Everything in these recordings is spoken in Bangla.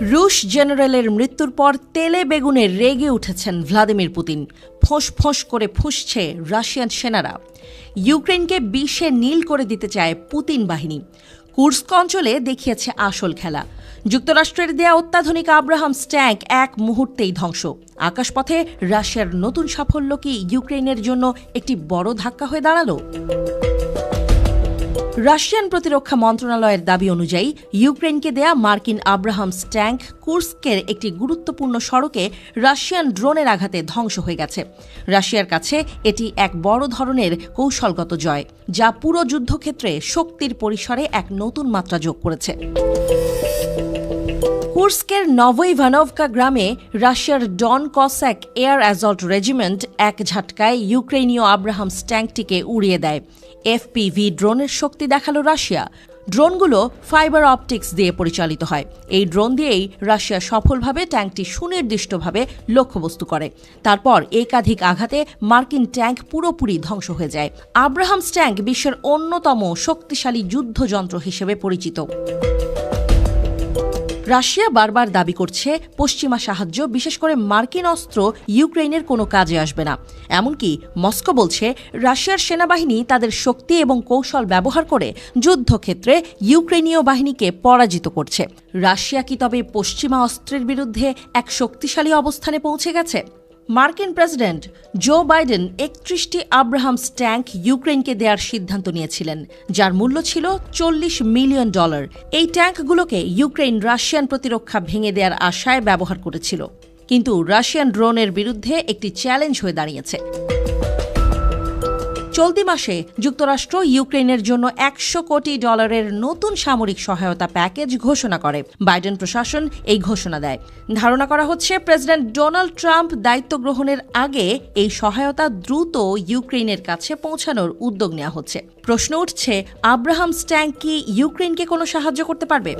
রুশ জেনারেলের মৃত্যুর পর তেলে বেগুনে রেগে উঠেছেন ভ্লাদিমির পুতিন। ফোঁস ফোঁস করে ফুসছে রাশিয়ান সেনারা। ইউক্রেনকে বিষে নীল করে দিতে চায় পুতিন বাহিনী। কুর্স্ক অঞ্চলে দেখিয়েছে আসল খেলা। যুক্তরাষ্ট্রের দেয়া অত্যাধুনিক আব্রাহাম স্ট্যাঙ্ক এক মুহূর্তেই ধ্বংস। আকাশপথে রাশিয়ার নতুন সাফল্য কি ইউক্রেনের জন্য একটি বড় ধাক্কা হয়ে দাঁড়াল? রাশিয়ান প্রতিরক্ষা মন্ত্রণালয়ের দাবি অনুযায়ী, ইউক্রেনকে দেয়া মার্কিন আব্রাহামস ট্যাঙ্ক কুর্স্কের একটি গুরুত্বপূর্ণ সড়কে রাশিয়ান ড্রোনের আঘাতে ধ্বংস হয়ে গেছে। রাশিয়ার কাছে এটি এক বড় ধরনের কৌশলগত জয়, যা পুরো যুদ্ধক্ষেত্রে শক্তির পরিসরে এক নতুন মাত্রা যোগ করেছে। কুর্স্কের নভইভানভকা গ্রামে রাশিয়ার Don Cossack air assault regiment এক ঝাটকায় ইউক্রেনীয় আব্রাহাম স্ট্যাঙ্কটিকে উড়িয়ে দেয়। এফপিভি ড্রোনের শক্তি দেখাল রাশিয়া। ড্রোনগুলো ফাইবার অপটিক্স দিয়ে পরিচালিত হয়। এই ড্রোন দিয়েই রাশিয়া সফলভাবে ট্যাঙ্কটি সুনির্দিষ্টভাবে লক্ষ্যবস্তু করে। তারপর একাধিক আঘাতে মার্কিন ট্যাঙ্ক পুরোপুরি ধ্বংস হয়ে যায়। আব্রাহাম স্ট্যাঙ্ক বিশ্বের অন্যতম শক্তিশালী যুদ্ধযন্ত্র হিসেবে পরিচিত। রাশিয়া বারবার দাবি করছে পশ্চিমা সাহায্য, বিশেষ করে মার্কিন অস্ত্র ইউক্রেনের কোনো কাজে আসবে না। এমনকি মস্কো বলছে, রাশিয়ার সেনাবাহিনী তাদের শক্তি এবং কৌশল ব্যবহার করে যুদ্ধক্ষেত্রে ইউক্রেনীয় বাহিনীকে পরাজিত করছে। রাশিয়া কি তবে পশ্চিমা অস্ত্রের বিরুদ্ধে এক শক্তিশালী অবস্থানে পৌঁছে গেছে? মার্কিন প্রেসিডেন্ট জো বাইডেন একত্রিশটি আব্রাহামস ট্যাঙ্ক ইউক্রেনকে দেওয়ার সিদ্ধান্ত নিয়েছিলেন, যার মূল্য ছিল চল্লিশ মিলিয়ন ডলার। এই ট্যাঙ্কগুলোকে ইউক্রেন রাশিয়ান প্রতিরক্ষা ভেঙে দেওয়ার আশায় ব্যবহার করেছিল। কিন্তু রাশিয়ান ড্রোনের বিরুদ্ধে একটি চ্যালেঞ্জ হয়ে দাঁড়িয়েছে। চলতি মাসে যুক্তরাষ্ট্র ইউক্রেনের জন্য একশো কোটি ডলারের নতুন সামরিক সহায়তা প্যাকেজ ঘোষণা করে। বাইডেন প্রশাসন এই ঘোষণা দেয়। ধারণা করা হচ্ছে, প্রেসিডেন্ট ডোনাল্ড ট্রাম্প দায়িত্ব গ্রহণের আগে এই সহায়তা দ্রুত ইউক্রেনের কাছে পৌঁছানোর উদ্যোগ নেওয়া হচ্ছে। প্রশ্ন উঠছে, আব্রাহাম স্ট্যাঙ্ক কি ইউক্রেনকে কোনো সাহায্য করতে পারবে?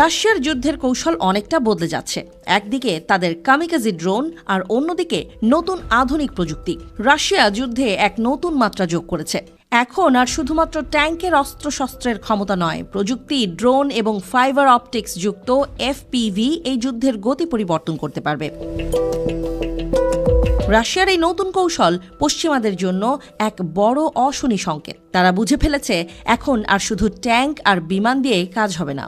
রাশিয়ার যুদ্ধের কৌশল অনেকটা বদলে যাচ্ছে। একদিকে তাদের কামিকাজি ড্রোন আর অন্যদিকে নতুন আধুনিক প্রযুক্তি। রাশিয়া যুদ্ধে এক নতুন মাত্রা যোগ করেছে। এখন আর শুধুমাত্র ট্যাঙ্কের অস্ত্রশস্ত্রের ক্ষমতা নয়, প্রযুক্তি, ড্রোন এবং ফাইবার অপটিক্স যুক্ত এফপিভি এই যুদ্ধের গতি পরিবর্তন করতে পারবে। রাশিয়ার এই নতুন কৌশল পশ্চিমাদের জন্য এক বড় অশনি সংকেত। তারা বুঝে ফেলেছে, এখন আর শুধু ট্যাঙ্ক আর বিমান দিয়ে কাজ হবে না।